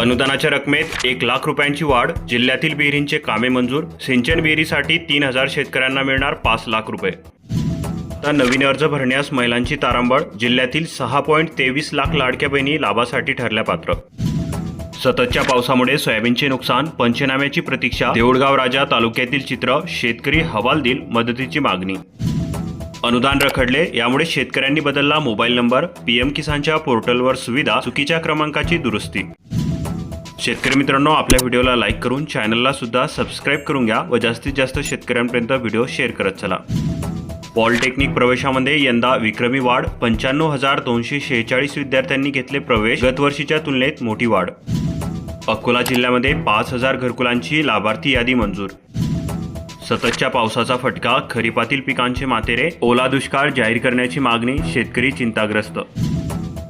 अनुदानाच्या रकमेत एक लाख रुपयांची वाढ जिल्ह्यातील विहिरींचे कामे मंजूर सिंचन विहिरीसाठी तीन हजार शेतकऱ्यांना मिळणार पाच लाख रुपये. तर नवीन अर्ज भरण्यास महिलांची तारांबळ जिल्ह्यातील सहा पॉईंट तेवीस लाख लाडक्या बहिणी लाभासाठी ठरल्या पात्र. सततच्या पावसामुळे सोयाबीनचे नुकसान पंचनाम्याची प्रतीक्षा देऊळगाव राजा तालुक्यातील चित्र शेतकरी हवालदिल मदतीची मागणी. अनुदान रखडले यामुळे शेतकऱ्यांनी बदलला मोबाईल नंबर पीएम किसानच्या पोर्टलवर सुविधा चुकीच्या क्रमांकाची दुरुस्ती. शेतकरी मित्रांनो आपल्या व्हिडिओला लाईक करून चॅनलला सुद्धा सबस्क्राईब करून घ्या व जास्तीत जास्त शेतकऱ्यांपर्यंत व्हिडिओ शेअर करत चला. पॉलिटेक्निक प्रवेशामध्ये यंदा विक्रमी वाढ पंच्याण्णव हजार दोनशे शेहेचाळीस विद्यार्थ्यांनी घेतले प्रवेश गतवर्षीच्या तुलनेत मोठी वाढ. अकोला जिल्ह्यामध्ये पाच हजार घरकुलांची लाभार्थी यादी मंजूर. सततच्या पावसाचा फटका खरीपातील पिकांचे मातेरे ओला दुष्काळ जाहीर करण्याची मागणी शेतकरी चिंताग्रस्त.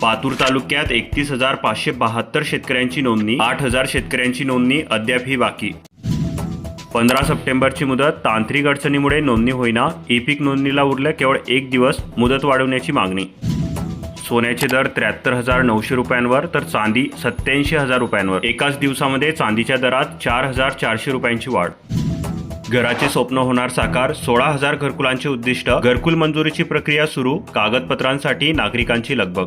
पातूर तालुक्यात एकतीस हजार पाचशे बहात्तर शेतकऱ्यांची नोंदणी आठ हजार शेतकऱ्यांची नोंदणी अद्यापही बाकी. पंधरा सप्टेंबरची मुदत तांत्रिक अडचणीमुळे नोंदणी होईना ई पीक नोंदणीला उरलं केवळ एक दिवस मुदत वाढवण्याची मागणी. सोन्याचे दर त्र्याहत्तर हजार नऊशे रुपयांवर तर चांदी सत्याऐंशी हजार रुपयांवर. एकाच दिवसामध्ये चांदीच्या दरात चार हजार चारशे रुपयांची वाढ. घराचे स्वप्न होणार साकार सोळा हजार घरकुलांचे उद्दिष्ट घरकुल मंजुरीची प्रक्रिया सुरू कागदपत्रांसाठी नागरिकांची लगबग.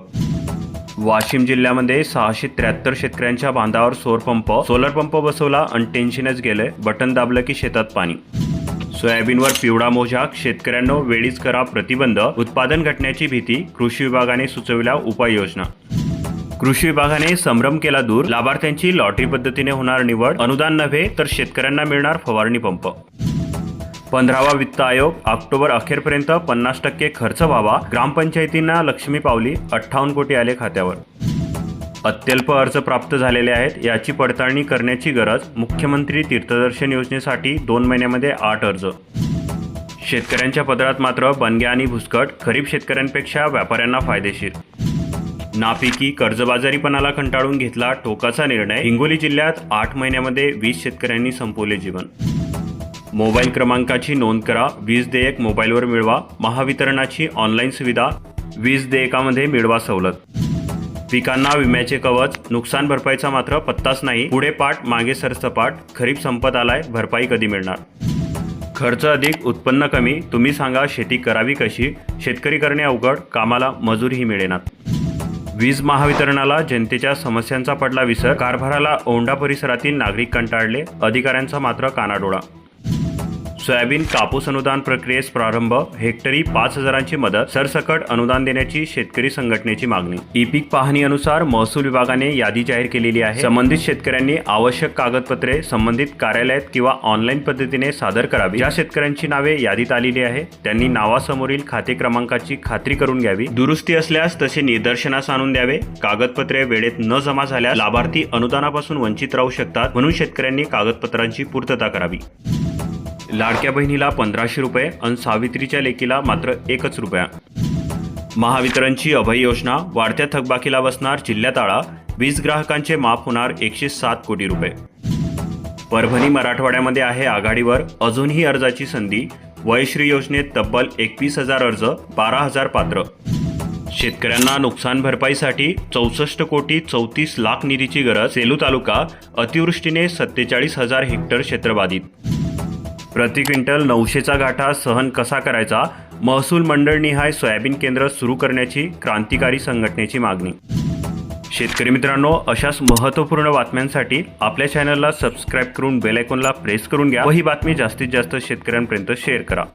वाशिम जिल्ह्यामध्ये सहाशे त्र्याहत्तर शेतकऱ्यांच्या बांधावर सोर पंप सोलर पंप बसवला आणि टेन्शनच गेलंय. बटन दाबलं की शेतात पाणी. सोयाबीनवर पिवळा मोजाक शेतकऱ्यांनो वेळीच करा प्रतिबंध. उत्पादन घटण्याची भीती कृषी विभागाने सुचविल्या उपाययोजना. कृषी विभागाने संभ्रम केला दूर. लाभार्थ्यांची लॉटरी पद्धतीने होणार निवड. अनुदान नव्हे तर शेतकऱ्यांना मिळणार फवारणी पंप. पंधरावा वित्त आयोग ऑक्टोबर अखेरपर्यंत पन्नास टक्के खर्च व्हावा. ग्रामपंचायतींना लक्ष्मी पावली अठ्ठावन्न कोटी आले खात्यावर. अत्यल्प अर्ज प्राप्त झालेले आहेत याची पडताळणी करण्याची गरज मुख्यमंत्री तीर्थदर्शन योजनेसाठी दोन महिन्यामध्ये आठ अर्ज. शेतकऱ्यांच्या पदरात मात्र बनग्या आणि भुसकट खरीप शेतकऱ्यांपेक्षा व्यापाऱ्यांना फायदेशीर. नापिकी कर्जबाजारीपणाला कंटाळून घेतला टोकाचा निर्णय हिंगोली जिल्ह्यात आठ महिन्यामध्ये वीस शेतकऱ्यांनी संपवले जीवन. मोबाईल क्रमांकाची नोंद करा. वीज देयक मोबाईलवर मिळवा. महावितरणाची ऑनलाईन सुविधा वीज देयकामध्ये मिळवा सवलत. पिकांना विम्याचे कवच नुकसान भरपाईचा मात्र पत्ताच नाही. पुढे पाठ मागे सरसपाट खरीप संपत आलाय भरपाई कधी मिळणार? खर्च अधिक उत्पन्न कमी. तुम्ही सांगा शेती करावी कशी? शेतकरी करणे अवघड कामाला मजुरीही मिळेनात. वीज महावितरणाला जनतेच्या समस्यांचा पडला विसर. कारभाराला औंढा परिसरातील नागरिक कंटाळले. अधिकाऱ्यांचा मात्र कानाडोळा. सोयाबीन कापूस अनुदान प्रक्रियेस प्रारंभ हेक्टरी पाच हजारांची मदत सरसकट अनुदान देण्याची शेतकरी संघटनेची मागणी. ई पीक पाहणीनुसार महसूल विभागाने यादी जाहीर केलेली आहे. संबंधित शेतकऱ्यांनी आवश्यक कागदपत्रे संबंधित कार्यालयात किंवा ऑनलाईन पद्धतीने सादर करावी. ज्या शेतकऱ्यांची नावे यादीत आलेली आहे त्यांनी नावासमोरील खाते क्रमांकाची खात्री करून घ्यावी. दुरुस्ती असल्यास तसे निदर्शनास आणून द्यावे. कागदपत्रे वेळेत न जमा झाल्यास लाभार्थी अनुदानापासून वंचित राहू शकतात म्हणून शेतकऱ्यांनी कागदपत्रांची पूर्तता करावी. लाडक्या बहिणीला पंधराशे रुपये आणि सावित्रीच्या लेकीला मात्र एकच रुपया. महावितरणची अभय योजना वाढत्या थकबाकीला बसणार जिल्ह्यात आळा वीज ग्राहकांचे माफ होणार एकशे सात कोटी रुपये. परभणी मराठवाड्यामध्ये आहे आघाडीवर अजूनही अर्जाची संधी वयश्री योजनेत तब्बल एकवीस हजार अर्ज बारा हजार पात्र. शेतकऱ्यांना नुकसान भरपाईसाठी चौसष्ट कोटी चौतीस लाख निधीची गरज सेलू तालुका अतिवृष्टीने सत्तेचाळीस हजार हेक्टर क्षेत्र बाधित. प्रति क्विंटल नऊशेचा गाठा सहन कसा करायचा? महसूल मंडळनिहाय सोयाबीन केंद्र सुरू करण्याची क्रांतिकारी संघटनेची मागणी. शेतकरी मित्रांनो अशाच महत्त्वपूर्ण बातम्यांसाठी आपल्या चॅनलला सबस्क्राईब करून बेल आयकॉनला प्रेस करून घ्या व ही बातमी जास्तीत जास्त शेतकऱ्यांपर्यंत शेअर करा.